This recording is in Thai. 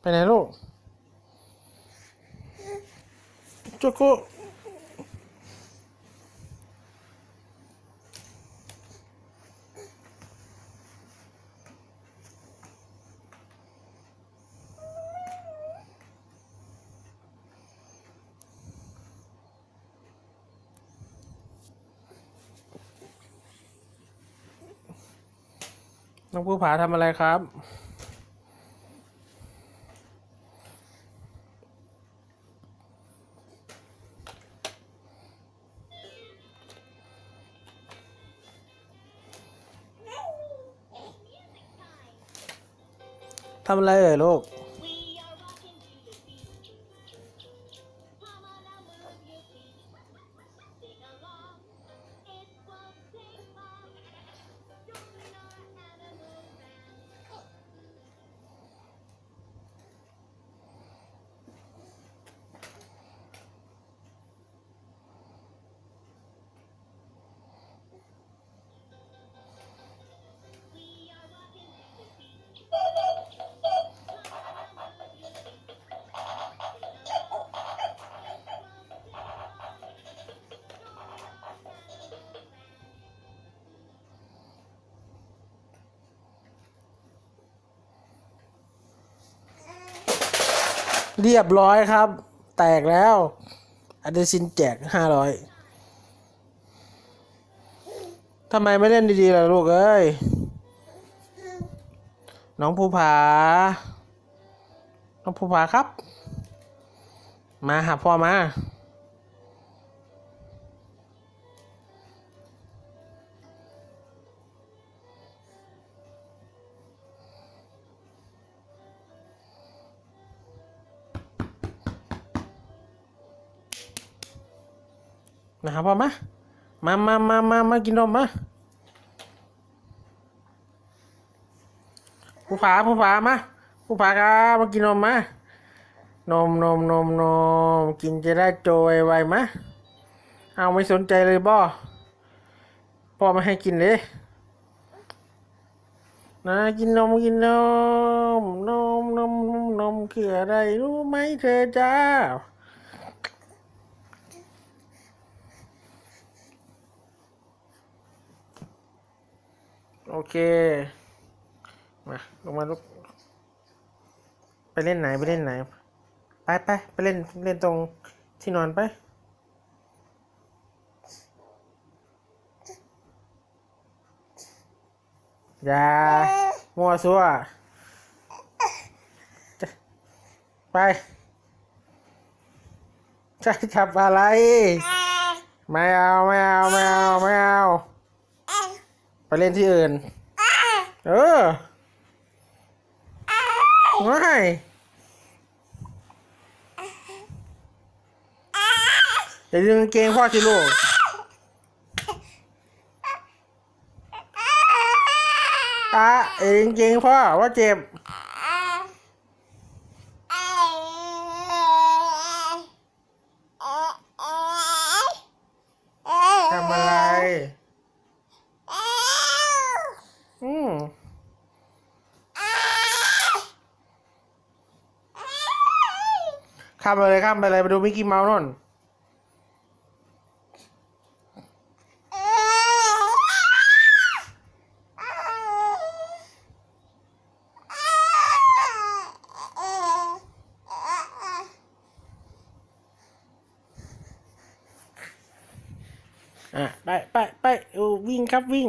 ไปไหนลูกโจโกน้องผู้ผาทำอะไรครับ ทำอะไรเอ่ยลูก เรียบร้อยครับ แตกแล้วอเดซินแจกห้าร้อยทำไมไม่เล่นดีๆล่ะลูกเอ้ย น้องภูผา น้องภูผาครับ มาหาพ่อมา มาหาพ่อมามามามามามากินนมมาผู้ผาผู้ผามาผู้ผาครับมากินนมมานมนมนมนมกินจะได้โจยไวมาเอาไม่สนใจเลยบ่พ่อไม่ให้กินเลยนะกินนมกินนมนมนมนมนมคืออะไรรู้ไหมเธอจ้า โอเค มาลงมาลูกไปเล่นไหนไปเล่นไหน ไปไปไปเล่นเล่นตรงที่นอนไปอย่ามัวซัวไปจะจับอะไร ไม่เอา ไม่เอา ไม่เอา ไม่เอา ไปเล่นที่อื่น เออไม่อย่าดึงกางเกงพ่อสิลูกอะอย่าดึงกางเกงพ่อว่าเจ็บทำอะไร อืม ข้ามไปเลยข้ามไปเลยไปดูมิกกี้เมาส์นู่นอะ ไปไปไปวิ่งครับวิ่ง